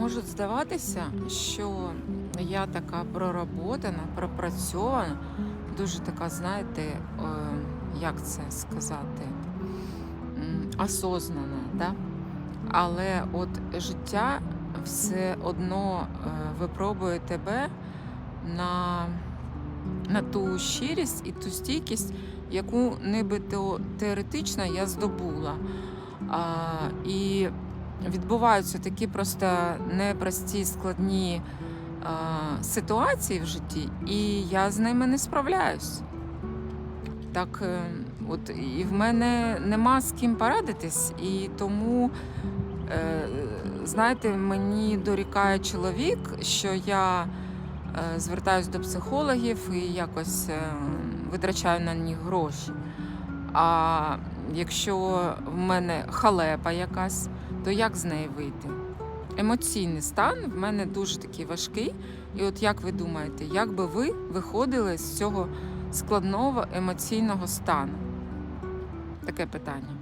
Може здаватися, що я така проработана, пропрацьована, дуже така, знаєте, як це сказати, м, осознана, да? але от життя все одно е, випробує тебе на, на ту щирість і ту стійкість, яку нібито теоретично я здобула. А, і відбуваються такі просто непрості складні а, ситуації в житті, і я з ними не справляюсь. Так, е, от і в мене нема з ким порадитись, і тому, е, знаєте, мені дорікає чоловік, що я е, звертаюсь до психологів і якось е, витрачаю на них гроші. А якщо в мене халепа якась, то як з неї вийти? Емоційний стан в мене дуже такий важкий. І от як ви думаєте, як би ви виходили з цього складного емоційного стану? Таке питання.